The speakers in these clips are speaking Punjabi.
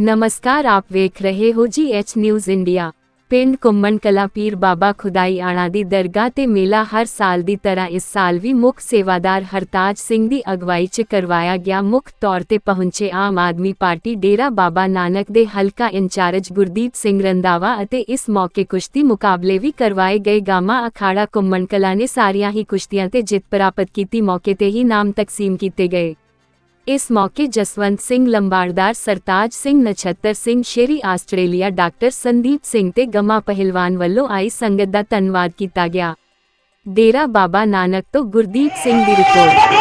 ਨਮਸਕਾਰ ਆਪ ਵੇਖ ਰਹੇ ਹੋ ਜੀ ਐਚ ਨਿਊਜ਼ ਇੰਡੀਆ ਪਿੰਡ ਕੁੰਮਣ ਕਲਾ ਪੀਰ ਬਾਬਾ ਖੁਦਾਈ ਆਣਾ ਦੀ ਦਰਗਾਹ ਤੇ ਮੇਲਾ ਹਰ ਸਾਲ ਦੀ ਤਰ੍ਹਾਂ ਇਸ ਸਾਲ ਵੀ ਮੁੱਖ ਸੇਵਾਦਾਰ ਹਰਤਾਜ ਸਿੰਘ ਦੀ ਅਗਵਾਈ 'ਚ ਕਰਵਾਇਆ ਗਿਆ ਮੁੱਖ ਤੌਰ ਤੇ ਪਹੁੰਚੇ ਆਮ ਆਦਮੀ ਪਾਰਟੀ ਡੇਰਾ ਬਾਬਾ ਨਾਨਕ ਦੇ ਹਲਕਾ ਇੰਚਾਰਜ ਗੁਰਦੀਪ ਸਿੰਘ ਰੰਦਾਵਾ ਅਤੇ ਇਸ ਮੌਕੇ ਕੁਸ਼ਤੀ ਮੁਕਾਬਲੇ ਵੀ ਕਰਵਾਏ ਗਏ ਗਾਮਾ ਅਖਾੜਾ ਕੁੰਮਣ ਕਲਾ ਨੇ ਸਾਰੀਆਂ ਹੀ ਕੁਸ਼ਤੀਆਂ ਤੇ ਜਿੱਤ ਪ੍ਰਾਪਤ ਕੀਤੀ ਮੌਕੇ ਤੇ ਹੀ ਨਾਮ ਤਕਸੀਮ ਕੀਤੇ ਗਏ ਇਸ ਮੌਕੇ ਜਸਵੰਤ ਸਿੰਘ ਲੰਬਾੜਦਾਰ ਸਰਤਾਜ ਸਿੰਘ ਨਛੱਤਰ ਸਿੰਘ ਸ਼ੇਰੀ ਆਸਟ੍ਰੇਲੀਆ ਡਾਕਟਰ ਸੰਦੀਪ ਸਿੰਘ ਤੇ ਗਮਾ ਪਹਿਲਵਾਨ ਵੱਲੋਂ ਆਈ ਸੰਗਤ ਦਾ ਧੰਨਵਾਦ ਕੀਤਾ ਗਿਆ ਡੇਰਾ ਬਾਬਾ ਨਾਨਕ ਤੋਂ ਗੁਰਦੀਪ ਸਿੰਘ ਦੀ ਰਿਪੋਰਟ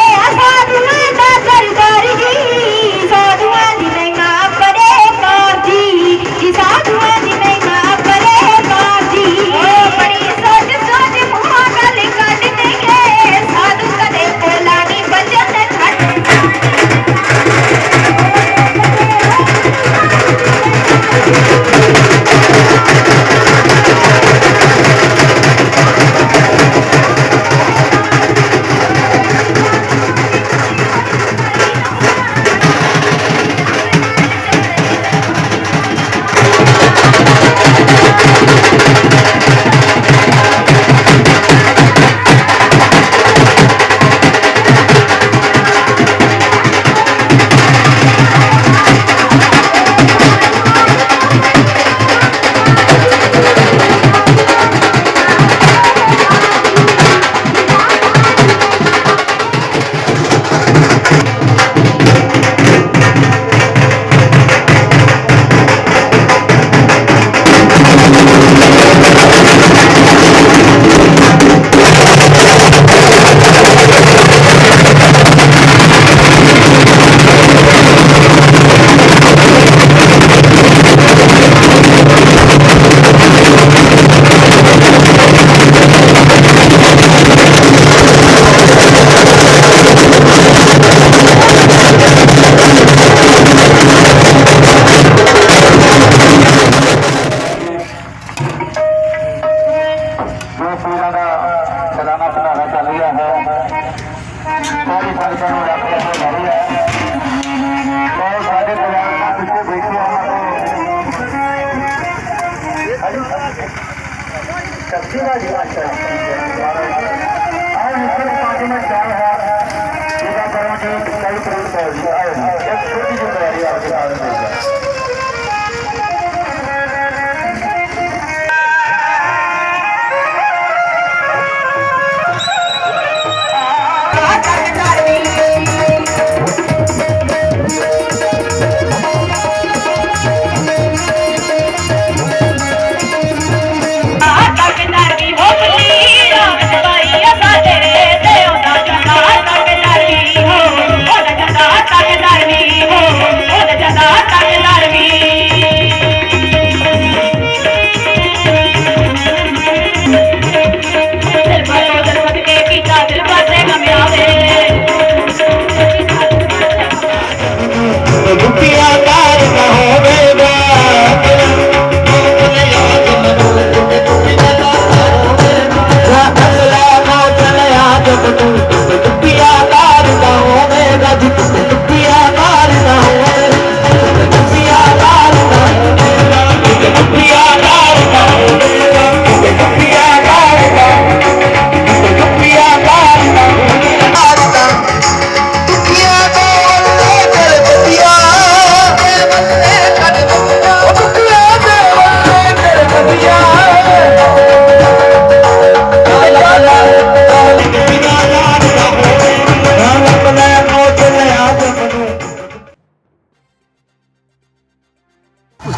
ਉਹਨਾਂ ਨੂੰ ਸਬਜ਼ੀ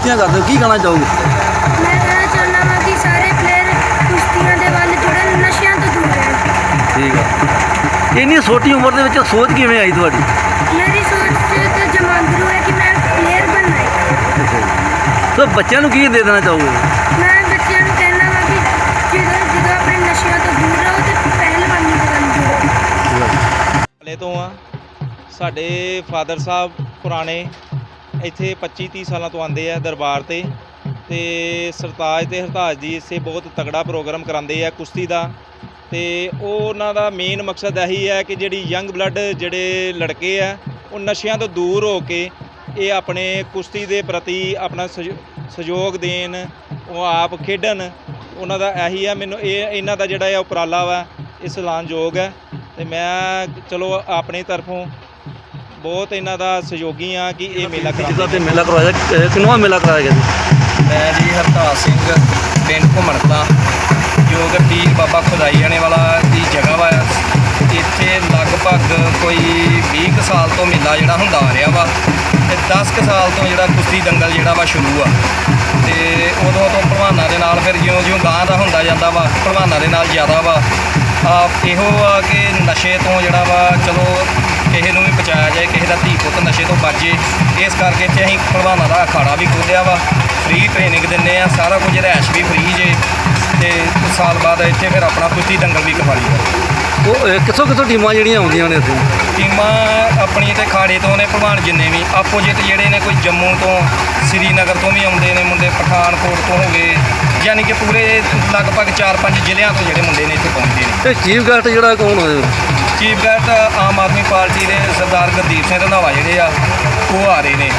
ਕੁਸ਼ਤੀਆਂ ਕਰਦੇ ਹੋ ਕੀ ਕਹਿਣਾ ਚਾਹੋਗੇ? ਮੈਂ ਕਹਿਣਾ ਚਾਹੁੰਦਾ ਹਾਂ ਕਿ ਸਾਰੇ ਪਲੇਅਰ ਕੁਸ਼ਤੀਆਂ ਦੇ ਵੱਲ ਜੁੜਨ ਨਸ਼ਿਆਂ ਤੋਂ ਦੂਰ ਰਹਿਣ। ਠੀਕ ਆ। ਇੰਨੀ ਛੋਟੀ ਉਮਰ ਦੇ ਵਿੱਚ ਸੋਚ ਕਿਵੇਂ ਆਈ ਤੁਹਾਡੀ? ਮੇਰੀ ਸੋਚ ਤੇ ਜਮਾਂਦਰੂ ਹੈ ਕਿ ਮੈਂ ਪਲੇਅਰ ਬਣਨਾ ਹੈ। ਸੋ ਬੱਚਿਆਂ ਨੂੰ ਕੀ ਦੇ ਦੇਣਾ ਚਾਹੋਗੇ? ਮੈਂ ਬੱਚਿਆਂ ਨੂੰ ਕਹਿਣਾ ਵਾ ਕਿ ਜਦੋਂ ਜਦੋਂ ਆਪਣੇ ਨਸ਼ਿਆਂ ਤੋਂ ਦੂਰ ਰਹੋ ਤੇ ਪਹਿਲਵਾਨੀ ਦੇ ਵੱਲ ਜੁੜੋ ਵਾਲੇ ਤੋਂ ਆ ਸਾਡੇ ਫਾਦਰ ਸਾਹਿਬ ਪੁਰਾਣੇ ਇੱਥੇ 25 30 ਸਾਲਾਂ ਤੋਂ ਆਉਂਦੇ ਆ ਦਰਬਾਰ ਤੇ ਤੇ ਸਰਤਾਜ ਤੇ ਹਰਤਾਜ ਜੀ ਇਸੇ ਬਹੁਤ ਤਗੜਾ ਪ੍ਰੋਗਰਾਮ ਕਰਾਉਂਦੇ ਆ ਕੁਸ਼ਤੀ ਦਾ ਤੇ ਉਹ ਉਹਨਾਂ ਦਾ ਮੇਨ ਮਕਸਦ ਇਹੀ ਹੈ ਕਿ ਜਿਹੜੀ ਯੰਗ ਬਲੱਡ ਜਿਹੜੇ ਲੜਕੇ ਆ, ਉਹ ਨਸ਼ਿਆਂ ਤੋਂ ਦੂਰ ਹੋ ਕੇ ਇਹ ਆਪਣੇ ਕੁਸ਼ਤੀ ਦੇ ਪ੍ਰਤੀ ਆਪਣਾ ਸਹਿ- ਸਹਿਯੋਗ ਦੇਣ, ਉਹ ਆਪ ਖੇਡਣ, ਉਹਨਾਂ ਦਾ ਇਹੀ ਆ। ਮੈਨੂੰ ਇਹ, ਇਹਨਾਂ ਦਾ ਜਿਹੜਾ ਹੈ ਉਪਰਾਲਾ ਵਾ, ਇਹ ਸਲਾਨਯੋਗ ਹੈ ਤੇ ਮੈਂ ਚਲੋ ਆਪਣੇ ਤਰਫੋਂ ਬਹੁਤ ਇਹਨਾਂ ਦਾ ਸਹਿਯੋਗੀ ਆ ਕਿ ਇਹ ਮੇਲਾ ਜਿੱਦਾਂ ਕਰਾਉਂਦੇ ਤੇ ਮੇਲਾ ਕਰਵਾਇਆ ਗਿਆ, ਕਿੰਨਵਾਂ ਮੇਲਾ ਕਰਾਇਆ ਗਿਆ ਜੀ? ਮੈਂ ਜੀ ਹਰਤਾਜ ਸਿੰਘ ਪਿੰਡ ਘੁੰਮਣਕਲਾਂ ਜੋ ਕਿ ਪੀਰ ਬਾਬਾ ਖੁਦਾਈ ਆਣੇ ਵਾਲਾ ਦੀ ਜਗ੍ਹਾ ਵਾ। ਇੱਥੇ ਲਗਭਗ ਕੋਈ 20 ਕੁ ਸਾਲ ਤੋਂ ਮੇਲਾ ਜਿਹੜਾ ਹੁੰਦਾ ਆ ਰਿਹਾ ਵਾ ਤੇ 10 ਕੁ ਸਾਲ ਤੋਂ ਜਿਹੜਾ ਕੁਸ਼ਤੀ ਦੰਗਲ ਜਿਹੜਾ ਵਾ ਸ਼ੁਰੂ ਆ। ਤੇ ਉਦੋਂ ਤੋਂ ਭਲਵਾਨਾਂ ਦੇ ਨਾਲ ਫਿਰ ਜਿਉਂ-ਜਿਉਂ ਗਾਂ ਦਾ ਹੁੰਦਾ ਜਾਂਦਾ ਵਾ ਭਲਵਾਨਾਂ ਦੇ ਨਾਲ ਜ਼ਿਆਦਾ ਵਾ। ਆ ਇਹੋ ਆ ਕਿ ਨਸ਼ੇ ਤੋਂ ਜਿਹੜਾ ਵਾ ਚਲੋ ਕਿਸੇ ਨੂੰ ਵੀ ਬਚਾਇਆ ਜਾਏ ਕਿਸੇ ਦਾ ਧੀ ਪੁੱਤ ਨਸ਼ੇ ਤੋਂ ਬਚੇ ਇਸ ਕਰਕੇ ਇੱਥੇ ਅਸੀਂ ਭਲਵਾਨਾਂ ਦਾ ਅਖਾੜਾ ਵੀ ਖੋਲ੍ਹਿਆ ਵਾ। ਫ੍ਰੀ ਟ੍ਰੇਨਿੰਗ ਦਿੰਦੇ ਆ ਸਾਰਾ ਕੁਝ ਰਹਿਸ਼ ਵੀ ਫ੍ਰੀ ਜੇ। ਤੇ ਸਾਲ ਬਾਅਦ ਇੱਥੇ ਫਿਰ ਆਪਣਾ ਕੁਸ਼ਤੀ ਦੰਗਲ ਵੀ ਕਰਵਾਲੀ ਦਾ ਉਹ ਕਿੱਥੋਂ ਕਿੱਥੋਂ ਟੀਮਾਂ ਜਿਹੜੀਆਂ ਆਉਂਦੀਆਂ ਨੇ ਇੱਥੇ? ਟੀਮਾਂ ਆਪਣੀ ਤੇ ਖਾੜੇ ਤੋਂ ਨੇ ਭਲਵਾਨ ਜਿੰਨੇ ਵੀ। ਆਪੋਜੀਟ ਜਿਹੜੇ ਨੇ ਕੋਈ ਜੰਮੂ ਤੋਂ ਸ੍ਰੀਨਗਰ ਤੋਂ ਵੀ ਆਉਂਦੇ ਨੇ ਮੁੰਡੇ ਪਠਾਨਕੋਟ ਤੋਂ ਹੋ ਗਏ। ਯਾਨੀ ਕਿ ਪੂਰੇ ਲਗਭਗ 4-5 ਜ਼ਿਲ੍ਹਿਆਂ ਤੋਂ ਜਿਹੜੇ ਮੁੰਡੇ ਨੇ ਇੱਥੇ ਪਹੁੰਚਦੇ ਨੇ। ਤੇ ਚੀਫ ਗੈਸਟ ਜਿਹੜਾ ਕੌਣ ਹੋਏ chief guest Aam Aadmi Party ਦੇ ਸਰਦਾਰ ਗੁਰਦੀਪ ਸਿੰਘ ਰੰਧਾਵਾ ਜਿਹੜੇ ਆ ਉਹ ਆ ਰਹੇ ਨੇ।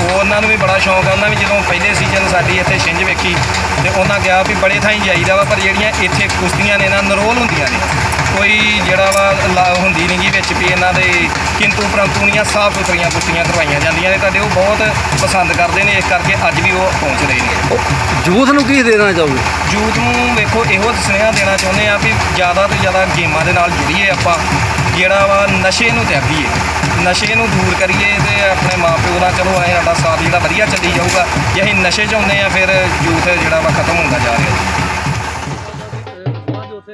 ਉਹ ਉਹਨਾਂ ਨੂੰ ਵੀ ਬੜਾ ਸ਼ੌਂਕ ਆ ਉਹਨਾਂ ਵੀ ਜਦੋਂ ਪਹਿਲੇ ਸੀਜ਼ਨ ਸਾਡੀ ਇੱਥੇ ਛਿੰਝ ਵੇਖੀ ਤੇ ਉਹਨਾਂ ਕਿਹਾ ਵੀ ਬੜੇ ਥਾਈਂ ਜਾਈਦਾ ਵਾ ਪਰ ਜਿਹੜੀਆਂ ਇੱਥੇ ਕੁਸ਼ਤੀਆਂ ਨੇ ਨਾ ਨਰੋਲ ਹੁੰਦੀਆਂ ਨੇ। ਕੋਈ ਜਿਹੜਾ ਵਾ ਲਾ- ਹੁੰਦੀ ਨਹੀਂ ਗੀ ਵਿੱਚ ਵੀ ਇਹਨਾਂ ਦੇ ਕਿੰਤੂ ਪ੍ਰੰਤੂ ਨੀਆਂ ਸਾਫ਼ ਸੁਥਰੀਆਂ ਕੁਸ਼ਤੀਆਂ ਕਰਵਾਈਆਂ ਜਾਂਦੀਆਂ ਨੇ ਤੁਹਾਡੇ ਉਹ ਬਹੁਤ ਪਸੰਦ ਕਰਦੇ ਨੇ ਇਸ ਕਰਕੇ ਅੱਜ ਵੀ ਉਹ ਪਹੁੰਚ ਰਹੇ ਨੇ। ਯੂਥ ਨੂੰ ਕੀ ਦੇਣਾ ਚਾਹੋਗੇ? ਯੂਥ ਨੂੰ ਵੇਖੋ ਇਹੋ ਸੁਨੇਹਾ ਦੇਣਾ ਚਾਹੁੰਦੇ ਆ ਵੀ ਜ਼ਿਆਦਾ ਤੋਂ ਜ਼ਿਆਦਾ ਗੇਮਾਂ ਦੇ ਨਾਲ ਜੁੜੀਏ ਆਪਾਂ ਜਿਹੜਾ ਵਾ ਨਸ਼ੇ ਨੂੰ ਤਿਆਗੀਏ। ਨਸ਼ੇ ਨੂੰ ਦੂਰ ਕਰੀਏ ਤੇ ਆਪਣੇ ਮਾਪਿਓ ਦਾ ਚਲੋ ਐ ਸਾਡਾ ਸਾਥ ਜਿਹੜਾ ਵਧੀਆ ਚੱਲੀ ਜਾਊਗਾ ਜੇ ਅਸੀਂ ਨਸ਼ੇ 'ਚ ਆਉਂਦੇ ਆ ਫਿਰ ਯੂਥ ਜਿਹੜਾ ਵਾ ਖਤਮ ਹੁੰਦਾ ਜਾ ਰਿਹਾ।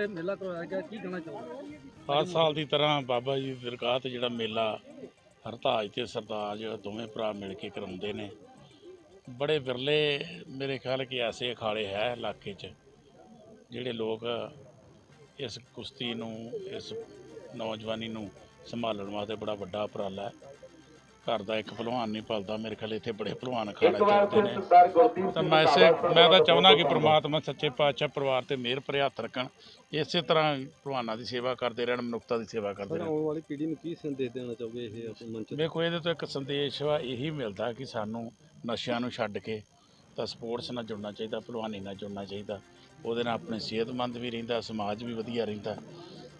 ਅੱਜ ਮੇਲਾ ਕਰਵਾਇਆ ਗਿਆ, ਕੀ ਕਹਿਣਾ ਚਾਹੋਗੇ? ਹਰ ਸਾਲ ਦੀ ਤਰ੍ਹਾਂ ਬਾਬਾ ਜੀ ਦੀ ਦਰਗਾਹ ਤੇ ਜਿਹੜਾ ਮੇਲਾ, ਹਰਤਾਜ ਤੇ ਸਰਤਾਜ ਦੋਵੇਂ ਭਰਾ ਮਿਲ ਕੇ ਕਰਾਉਂਦੇ ਨੇ। ਬੜੇ ਵਿਰਲੇ ਮੇਰੇ ਖਿਆਲ ਕਿ ਐਸੇ ਅਖਾੜੇ ਹੈ ਇਲਾਕੇ 'ਚ, ਜਿਹੜੇ ਲੋਕ ਇਸ ਕੁਸ਼ਤੀ ਨੂੰ, ਇਸ ਨੌਜਵਾਨੀ ਨੂੰ ਸੰਭਾਲਣ ਵਾਸਤੇ ਬੜਾ ਵੱਡਾ ਉਪਰਾਲਾ ਹੈ। ਘਰ ਦਾ ਇੱਕ ਭਲਵਾਨ ਨਹੀਂ ਪਲਦਾ ਮੇਰੇ ਖਿਆਲ ਇੱਥੇ ਬੜੇ ਭਲਵਾਨ ਅਖਾੜੇ ਚੱਲਦੇ ਨੇ। ਤਾਂ ਮੈਂ ਇਸੇ ਮੈਂ ਤਾਂ ਚਾਹੁੰਦਾ ਕਿ ਪ੍ਰਮਾਤਮਾ ਸੱਚੇ ਪਾਤਸ਼ਾਹ ਪਰਿਵਾਰ ਤੇ ਮਿਹਰ ਭਰੇ ਹੱਥ ਰੱਖਣ। ਇਸੇ ਤਰ੍ਹਾਂ ਭਲਵਾਨਾਂ ਦੀ ਸੇਵਾ ਕਰਦੇ ਰਹਿਣ ਮਨੁੱਖਤਾ ਦੀ ਸੇਵਾ ਕਰਦੇ ਰਹਿਣ। ਆਉਣ ਵਾਲੀ ਪੀੜ੍ਹੀ ਨੂੰ ਕੀ ਸੰਦੇਸ਼ ਦੇਣਾ ਚਾਹੋਗੇ ਇਹ ਆਪਣੇ ਮੰਚ ਤੇ ਦੇਖੋ ਇਹਦੇ ਤੋਂ ਇੱਕ ਸੰਦੇਸ਼ ਵਾ ਇਹੀ ਮਿਲਦਾ ਕਿ ਸਾਨੂੰ ਨਸ਼ਿਆਂ ਨੂੰ ਛੱਡ ਕੇ ਤਾਂ ਸਪੋਰਟਸ ਨਾਲ ਜੁੜਨਾ ਚਾਹੀਦਾ ਭਲਵਾਨੀ ਨਾਲ ਜੁੜਨਾ ਚਾਹੀਦਾ। ਉਹਦੇ ਨਾਲ ਆਪਣੇ ਸਿਹਤਮੰਦ ਵੀ ਰਹਿੰਦਾ ਸਮਾਜ ਵੀ ਵਧੀਆ ਰਹਿੰਦਾ।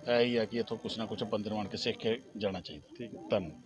ਇਹ ਹੀ ਆ ਕਿ ਇੱਥੋਂ ਕੁਛ ਨਾ ਕੁਛ ਬੰਦੇ ਨੂੰ ਆਣ ਕੇ ਸਿੱਖ ਕੇ ਜਾਣਾ ਚਾਹੀਦਾ। ਠੀਕ ਹੈ। ਧੰਨਵਾਦ।